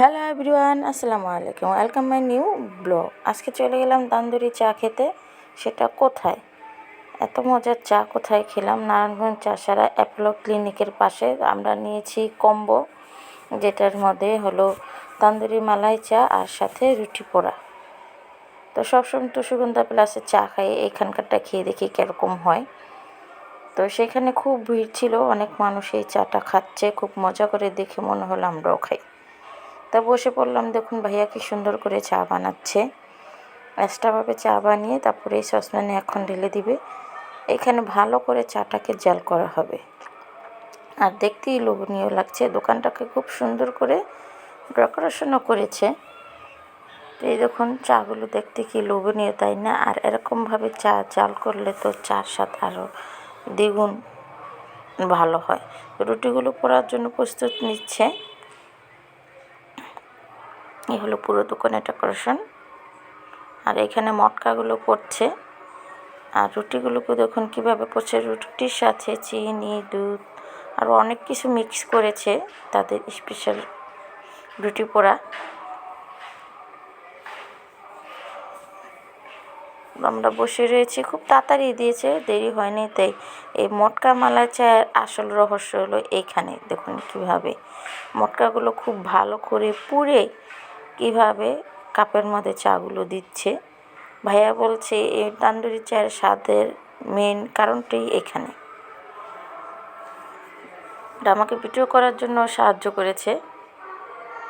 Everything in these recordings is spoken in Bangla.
হ্যালো এভরিওয়ান, আসসালামু আলাইকুম। ওয়েলকাম মাই নিউ ব্লগ আজকে চলে গেলাম তান্দুরি চা খেতে। সেটা কোথায়? এত মজার চা কোথায় খেলাম? নারায়ণগঞ্জ চাষারা অ্যাপোলো ক্লিনিকের পাশে আমরা নিয়েছি কম্বো, যেটার মধ্যে হলো তান্দুরি মালাই চা আর সাথে রুটি পোড়া। তো সবসময় তো সুগন্ধা প্লাসে চা খাই, এখানকারটা খেয়ে দেখি কীরকম হয়। তো সেখানে খুব ভিড় ছিল, অনেক মানুষ এই চাটা খাচ্ছে, খুব মজা করে দেখে মনে হলো আমরাও খাই। তা বসে পড়লাম, দেখুন ভাইয়া কি সুন্দর করে চা বানাচ্ছে। এক্সট্রাভাবে চা বানিয়ে তারপরে এই সসপ্যানে এখন ঢেলে দিবে। এখানে ভালো করে চাটাকে জাল করা হবে। আর দেখতেই লোভনীয় লাগছে, দোকানটাকে খুব সুন্দর করে ডেকোরেশনও করেছে। তো এই দেখুন, চাগুলো দেখতে কি লোভনীয়, তাই না? আর এরকমভাবে চা জাল করলে তো চার স্বাদ আরও দ্বিগুণ ভালো হয়। রুটিগুলো পোড়ার জন্য প্রস্তুত নিচ্ছে। এই হলো পুরো দোকানের ডেকোরেশন। আর এখানে মটকাগুলো পড়ছে। আর রুটিগুলোকে দেখুন কীভাবে পড়ছে। রুটির সাথে চিনি, দুধ আরও অনেক কিছু মিক্স করেছে তাদের স্পেশাল রুটি পোড়া। আমরা বসে রয়েছি, খুব তাড়াতাড়ি দিয়েছে, দেরি হয়নি, তাই এই মটকা মালা চায়ের আসল রহস্য হলো এইখানে দেখুন কীভাবে মটকাগুলো খুব ভালো করে পুড়ে কীভাবে কাপের মধ্যে চাগুলো দিচ্ছে? ভাইয়া বলছে এই তান্দুরি চায়ের স্বাদের মেন কারণটাই এখানে। আমাকে ভিডিও করার জন্য সাহায্য করেছে।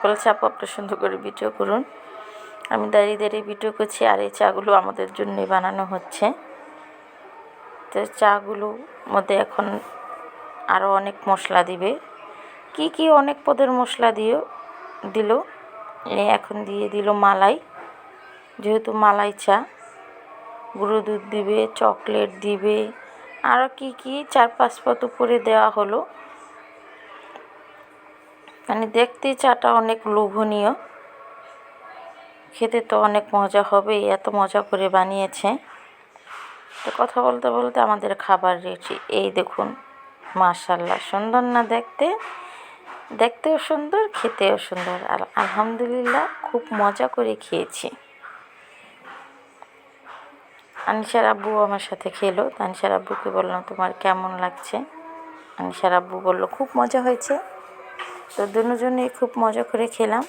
বলছে, আপু আপনার সুন্দর করে ভিডিও করুন। আমি দাঁড়িয়ে দাঁড়িয়ে ভিডিও করছি, আর এই চাগুলো আমাদের জন্যে বানানো হচ্ছে। তো চাগুলো মধ্যে এখন আরও অনেক মশলা দিবে। কি কি অনেক পদের মশলা দিও, দিল? এখন দিয়ে দিল মালাই। যেহেতু মালাই চা, গুঁড়ো দুধ দিবে, চকলেট দিবে আরও কি কি চার পাঁচ পত উপরে দেওয়া হলো। মানে দেখতে চাটা অনেক লোভনীয়। খেতে তো অনেক মজা হবে, এত মজা করে বানিয়েছে। তো কথা বলতে বলতে আমাদের খাবার রেডি। এই দেখুন, মাশাল্লাহ, সুন্দর না দেখতে? দেখতেও সুন্দর, খেতেও সুন্দর। আর আলহামদুলিল্লাহ খুব মজা করে খেয়েছি। আনিসার আব্বু আমার সাথে খেলো। আনিসার আব্বুকে বললাম, তোমার কেমন লাগছে? আনিসার আব্বু বলল, খুব মজা হয়েছে। তো দুজনেই খুব মজা করে খেলাম।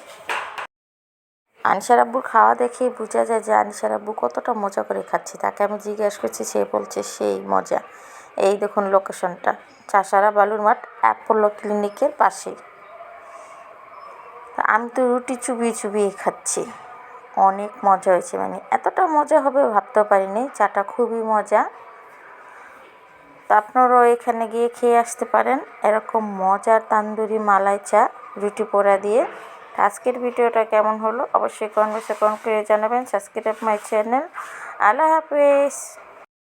আনিসার আব্বুর খাওয়া দেখে বোঝা যায় যে আনিসার আব্বু কতটা মজা করে খাচ্ছে। তাকে আমি জিজ্ঞেস করছি, সে বলছে সেই মজা। এই দেখুন লোকেশনটা চাষারা বালুর মাঠ, অ্যাপোলো ক্লিনিকের পাশে। আমি তো রুটি চুবিয়ে চুবিয়ে খাচ্ছি। অনেক মজা হয়েছে মানে এতটা মজা হবে ভাবতেও পারিনি, চাটা খুবই মজা। তো আপনারাও এখানে গিয়ে খেয়ে আসতে পারেন, এরকম মজার তান্দুরি মালাই চা, রুটি পোড়া দিয়ে। আজকের ভিডিওটা কেমন হলো? অবশ্যই কমেন্ট বক্সে কমেন্ট করে জানাবেন। সাবস্ক্রাইব মাই চ্যানেল আল্লাহ হাফেজ।